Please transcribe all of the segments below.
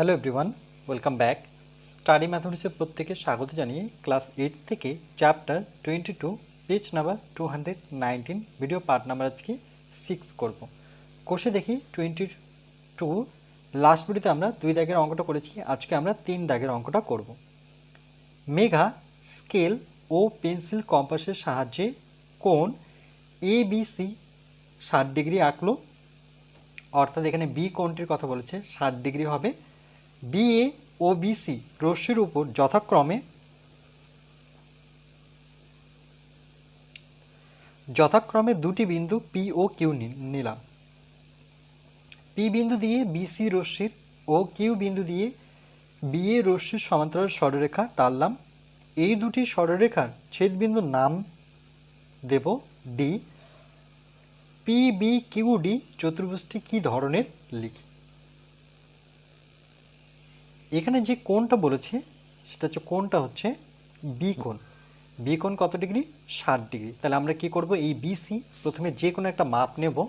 Hello everyone welcome back study ম্যাথমেটিক্সের প্রত্যেকে স্বাগত জানিয়ে ক্লাস এইট থেকে chapter twenty two page number two hundred nineteen video part number আজকে six করব। কোষে দেখি টোয়েন্টি টু লাস্ট ভিডিওতে আমরা দুই দাগের অঙ্কটা করেছি, আজকে আমরা তিন দাগের অঙ্কটা করব। মেঘা স্কেল ও পেন্সিল কম্পাসের সাহায্যে কোণ এ বি সি ষাট ডিগ্রি আঁকলো, অর্থাৎ এখানে বি কোণটির কথা বলেছে, ষাট ডিগ্রি হবে বিএ ও বিসি রশ্মির উপর যথাক্রমে যথাক্রমে দুটি বিন্দু পি ও কিউ নিলাম। পি বিন্দু দিয়ে বিসি রশ্মির ও কিউ বিন্দু দিয়ে বিএ রশ্মির সমান্তরাল সরলরেখা টানলাম। এই দুটি সরলরেখার ছেদবিন্দুর নাম দেব D P B Q D চতুর্ভুজটি কী ধরনের লিখি? এখানে যে কোণটা বলেছে, সেটা হচ্ছে কোণটা হচ্ছে বি কোণ। বি কোণ কত ডিগ্রি? ষাট ডিগ্রি। তাহলে আমরা কি করব? এই বিসি প্রথমে যে কোনো একটা মাপ নেব।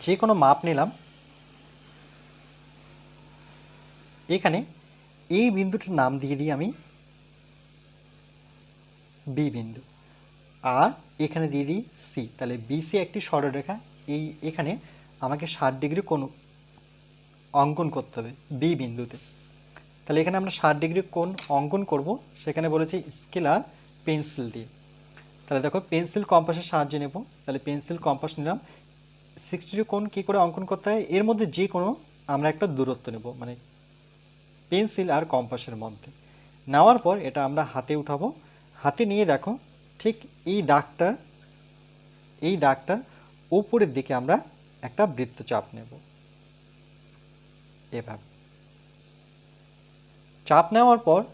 যে কোনো মাপ নিলাম। এখানে এই বিন্দুটির নাম দিয়ে দিই আমি বি বিন্দু। আর এখানে দিয়ে দিই সি তাহলে বিসি একটি সরলরেখা। এই এখানে আমাকে ষাট ডিগ্রি কোণ অঙ্কন করতে হবে বি বিন্দুতে। তাহলে এখানে আমরা ষাট ডিগ্রি কোণ অঙ্কন করব। সেখানে বলেছে স্কেলার পেন্সিল দিয়ে। তাহলে দেখো, পেন্সিল কম্পাসের সাহায্য নেব। তাহলে পেন্সিল কম্পাস নিলাম। সিক্সটি ডিগ্রি কোণ কী করে অঙ্কন করতে হয়? এর মধ্যে যে কোনো আমরা একটা দূরত্ব নেব মানে পেন্সিল আর কম্পাসের মধ্যে। নেওয়ার পর এটা আমরা হাতে উঠাবো। হাতে নিয়ে দেখো ঠিক এই দাগটার এই দাগটার উপরের দিকে আমরা একটা বৃত্তচাপ নেব। এভাবে। চাপ নেওয়ার পর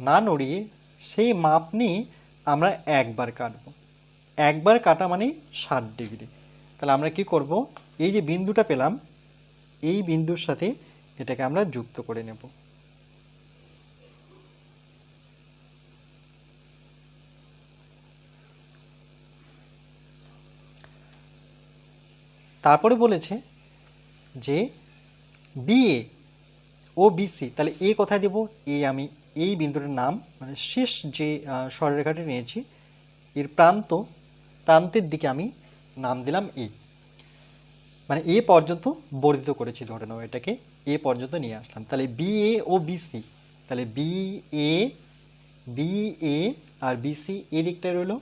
না নড়িয়ে সেই মাপ নিয়ে আমরা একবার কাটব। একবার কাটা মানে ষাট ডিগ্রি। তাহলে আমরা কি করব? এই যে বিন্দুটা পেলাম, এই বিন্দুর সাথে এটাকে আমরা যুক্ত করে নেব। তারপরে বলেছে যে বিএ ও বিসি তাহলে এ কোথায় দেব? এ আমি এই বিন্দুটার নাম মানে শেষ যে সরলরেখাটি নিয়েছি, এর প্রান্ত, প্রান্তের দিকে আমি নাম দিলাম এ। মানে এ পর্যন্ত বর্ধিত করেছি ধরে নাও এটাকে, এ পর্যন্ত নিয়ে আসলাম। তাহলে বি এ ও বিসি তাহলে বি এ বি এ আর বিসি এ দিকটায় রইল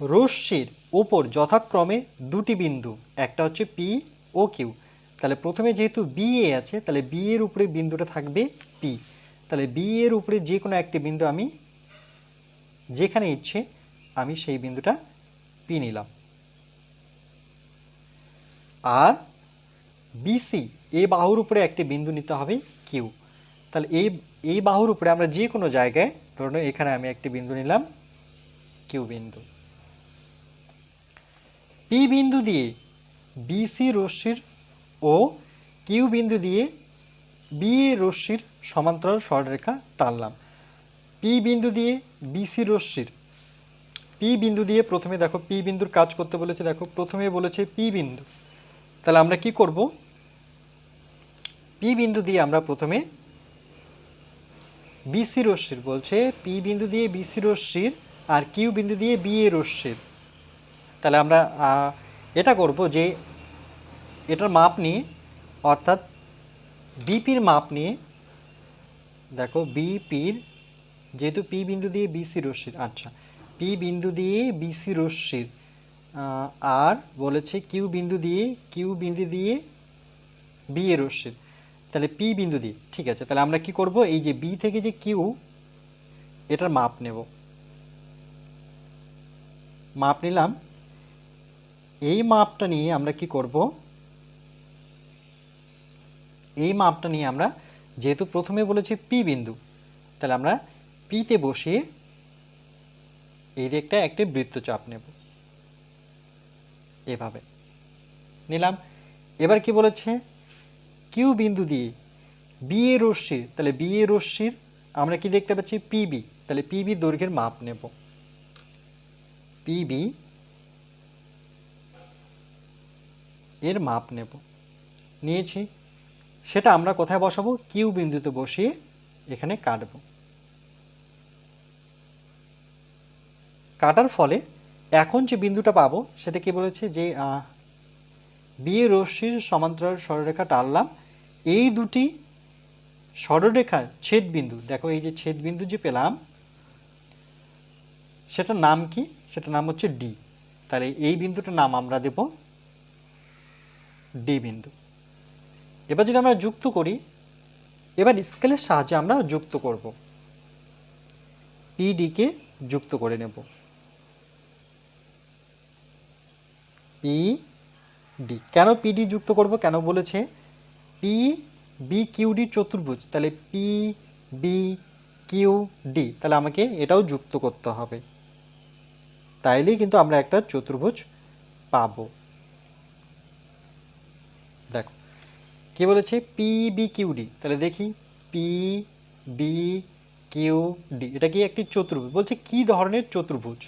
রশ্মির ওপর যথাক্রমে দুটি বিন্দু, একটা হচ্ছে পি ও কিউ তাহলে প্রথমে যেহেতু বি এ আছে, তাহলে বি এর উপরে বিন্দুটা থাকবে পি তাহলে বি এর উপরে যে কোনো একটি বিন্দু আমি যেখানে ইচ্ছে, আমি সেই বিন্দুটা পি নিলাম। আর বিসি এই বাহুর উপরে একটি বিন্দু নিতে হবে কিউ তাহলে এই এই বাহুর উপরে আমরা যে কোনো জায়গায়, ধরুন এখানে আমি একটি বিন্দু নিলাম কিউ বিন্দু। পি বিন্দু দিয়ে বিসি রশ্মির ও কিউ বিন্দু দিয়ে বি এ রশ্মির সমান্তরাল সরলরেখা টানলাম। পি বিন্দু দিয়ে বিসি রশ্মির। পি বিন্দু দিয়ে প্রথমে দেখো, পি বিন্দুর কাজ করতে বলেছে, দেখো, প্রথমে বলেছে পি বিন্দু। তাহলে আমরা কি করব? পি বিন্দু দিয়ে আমরা প্রথমে বিসি রশ্মির বলছে, পি বিন্দু দিয়ে বিসি রশ্মির আর কিউ বিন্দু দিয়ে বি এ রশ্মির। তাহলে আমরা এটা করব যে এটার মাপ নিয়ে, অর্থাৎ বিপির মাপ নিয়ে, দেখো বিপির যেহেতু পি বিন্দু দিয়ে বিসি রশ্মির আচ্ছা পি বিন্দু দিয়ে বিসি রশ্মির আর বলেছে কিউ বিন্দু দিয়ে কিউ বিন্দু দিয়ে বি এ রশ্মির, তাহলে পি বিন্দু দিয়ে, ঠিক আছে, তাহলে আমরা কি করব, এই যে বি থেকে যে কিউ এটার মাপ নেব, মাপ নিলাম এই মাপটা নিয়ে আমরা কি করব? এই মাপটা নিয়ে আমরা, যেহেতু প্রথমে বলেছি পি বিন্দু, তাহলে আমরা পিতে বসিয়ে এই দিকটা একটি বৃত্তচাপ নেব। এভাবে। নিলাম। এবার কি বলেছে? কিউ বিন্দু দিয়ে বি এ রশ্মির, তাহলে বি এ রশ্মির আমরা কি দেখতে পাচ্ছি? পিবি তাহলে পিবি দৈর্ঘ্যের মাপ নেব। পিবি এর মাপ নেব। নিয়েছি। সেটা আমরা কোথায় বসাবো? কিউ বিন্দুতে বসিয়ে এখানে কাটব। কাটার ফলে এখন যে বিন্দুটা পাবো, সেটা কি বলেছে? যে বিয়ে রশ্মির সমান্তরাল সরলরেখা টানলাম। এই দুটি সরলরেখার ছেদ বিন্দু, দেখো এই যে ছেদ বিন্দু যে পেলাম, সেটার নাম কি? সেটার নাম হচ্ছে ডি তাহলে এই বিন্দুটার নাম আমরা দেব ডি বিন্দু। এবার যদি আমরা যুক্ত করি, এবার স্কেলের সাহায্যে আমরা যুক্ত করব। পিডিকে যুক্ত করে নেব। পি ডি কেন পিডি যুক্ত করব? কেন বলেছে? পি বি কিউ ডি চতুর্ভুজ। তাহলে পি বি কিউ ডি তাহলে আমাকে এটাও যুক্ত করতে হবে। তাইলেই কিন্তু আমরা একটা চতুর্ভুজ পাবো। কি বলেছে? পি বি কিউ ডি তাহলে দেখি পি বি কিউ ডি এটা কি একটি চতুর্ভুজ? বলছে কি ধরনের চতুর্ভুজ?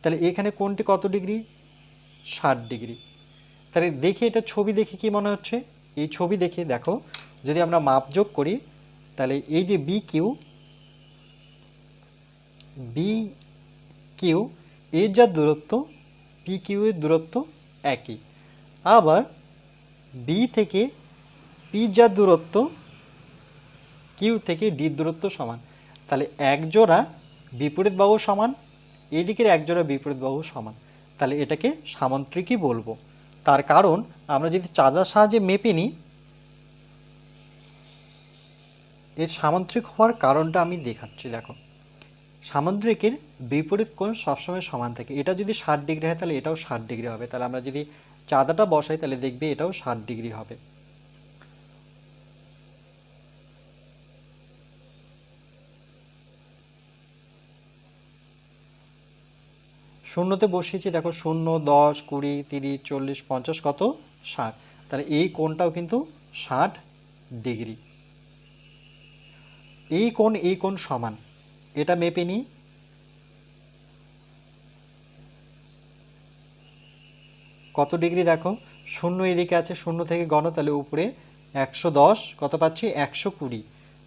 তাহলে এখানে কোনটি কত ডিগ্রি? ষাট ডিগ্রি। তাহলে দেখি এটা ছবি দেখে কি মনে হচ্ছে? এই ছবি দেখে দেখো, যদি আমরা মাপ যোগ করি, তাহলে এই যে বি কিউ বি কিউ এর যা দূরত্ব পি কিউ এর দূরত্ব একই। আবার বি থেকে পি যা দূরত্ব, কিউ থেকে ডির দূরত্ব সমান। তাহলে এক জোড়া বিপরীত বাহু সমান, এদিকের এক জোড়া বিপরীত বাহু সমান। তাহলে এটাকে সামান্তরিকই বলব। তার কারণ আমরা যদি চাঁদার সাহায্যে মেপে নিই, এর সামান্তরিক হওয়ার কারণটা আমি দেখাচ্ছি, দেখো। সামুদ্রিকের বিপরীত কোণ সবসময় সমান থাকে। এটা যদি ষাট ডিগ্রি হয়, তাহলে এটাও ষাট ডিগ্রি হবে। তাহলে আমরা যদি চাঁদাটা বসাই, তাহলে দেখবে এটাও ষাট ডিগ্রি হবে। শূন্যতে বসিয়েছি, দেখো শূন্য, দশ, কুড়ি, তিরিশ, চল্লিশ, পঞ্চাশ, কত? ষাট। তাহলে এই কোণটাও কিন্তু ষাট ডিগ্রি। এই কোণ এই কোণ সমান। এটা মেপে নিই। কত ডিগ্রি দেখো? শূন্য এদিকে আছে, শূন্য থেকে গণ তাহলে উপরে একশো দশ, কত পাচ্ছি? একশো কুড়ি।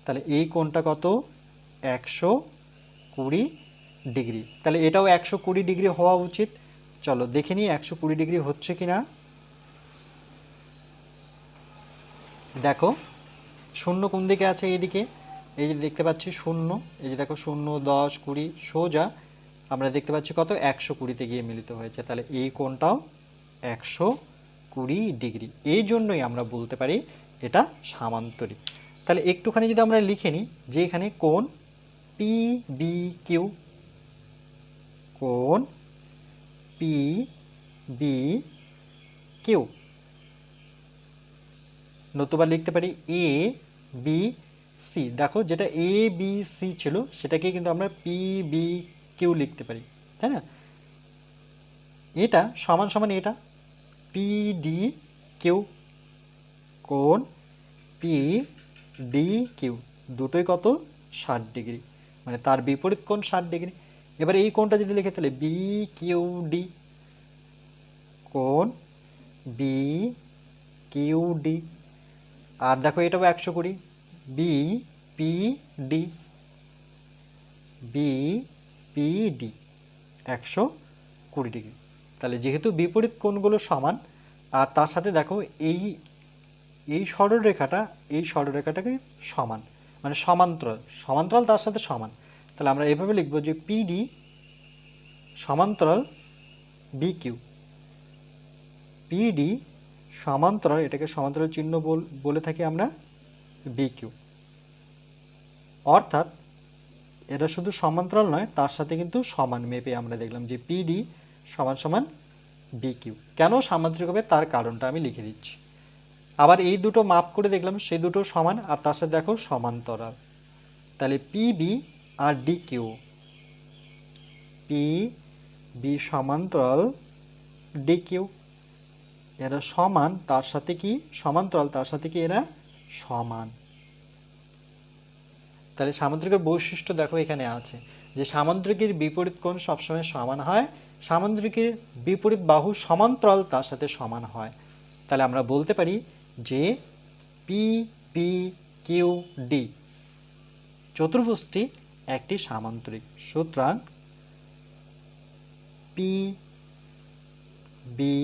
তাহলে এই কোণটা কত? একশো কুড়ি। ডিগ্রি। তাহলে এটাও একশো কুড়ি ডিগ্রি হওয়া উচিত। চলো, দেখে নিই একশো কুড়ি ডিগ্রি হচ্ছে কি না দেখো, শূন্য কোন দিকে আছে এইদিকে? এই যে দেখতে পাচ্ছি শূন্য। এই যে দেখো, শূন্য, দশ, কুড়ি, সোজা। আমরা দেখতে পাচ্ছি কত? একশো কুড়িতে গিয়ে মিলিত হয়েছে। তাহলে এই কোণটাও একশো কুড়ি ডিগ্রি। এই জন্যই আমরা বলতে পারি এটা সামান্তরিক। তাহলে একটুখানি যদি আমরা লিখে নিই যে এখানে কোণ পি বি কিউ কোণ পি বি কিউ। নতুবা লিখতে পারি এ বি সি। দেখো যেটা এ বি সি ছিল, সেটাকে কিন্তু আমরা পি বি কিউ লিখতে পারি, তাই না? এটা সমান সমান এটা, পি ডি কিউ কোণ পি ডি কিউ। দুটোই কত? ষাট ডিগ্রি। মানে তার বিপরীত কোণ ষাট ডিগ্রি। এবার এই কোণটা যদি লিখে তাহলে বি কিউ ডি কোণ বি কিউ ডি আর দেখো এটাও একশো কুড়ি। B P D B P D একশো কুড়ি ডিগ্রি। তাহলে যেহেতু বিপরীত কোণগুলো সমান, আর তার সাথে দেখো এই এই সরলরেখাটা, এই সরলরেখাটাকে সমান মানে সমান্তরাল সমান্তরাল তার সাথে সমান। তাহলে আমরা এভাবে লিখব যে পিডি সমান্তরাল বি কিউ পিডি সমান্তরাল, এটাকে সমান্তরাল চিহ্ন বল- থাকি আমরা বি কিউ অর্থাৎ এটা শুধু সমান্তরাল নয়, তার সাথে কিন্তু সমান মেপে আমরা দেখলাম যে পিডি সমান সমান বি কিউ কেন সামান্তরিক হবে? তার কারণটা আমি লিখে দিচ্ছি। আবার এই দুটো মাপ করে দেখলাম সেই দুটো সমান, আর তার সাথে দেখো সমান্তরাল। তাহলে পিবি আর ডি কিউ। পি বি সমান্তরাল ডি কিউ। এরা সমান, তার সাথে কি? সমান্তরাল, তার সাথে কি এরা? সমান। তাহলে সামুদ্রিকের বৈশিষ্ট্য দেখো এখানে আছে। যে সামুদ্রিকের বিপরীত কোণ সবসময় সমান হয় সামান্তরিকের বিপরীত বাহু সমান্তরাল, তার সাথে সমান হয়। তাহলে আমরা বলতে পারি যে পি পি কিউ ডি চতুর্ভুজটি একটি সামান্তরিক সুতরাং পি বি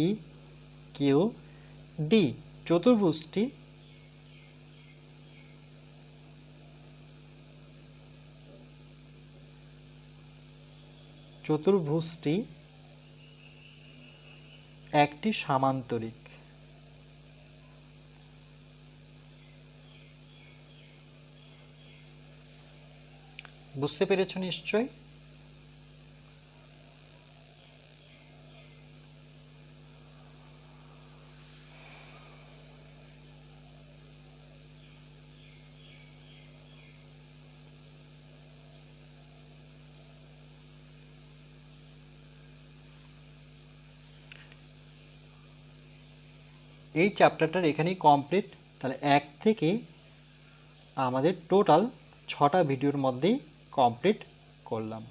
কিউ ডি চতুর্ভুজটি চতুর্ভুজটি একটি সামান্তরিক বুঝতে পেরেছ নিশ্চয় এই চ্যাপ্টারটার এখানেই কমপ্লিট তাহলে এক থেকে আমাদের টোটাল ছটা ভিডিওর মধ্যেই কমপ্লিট করলাম।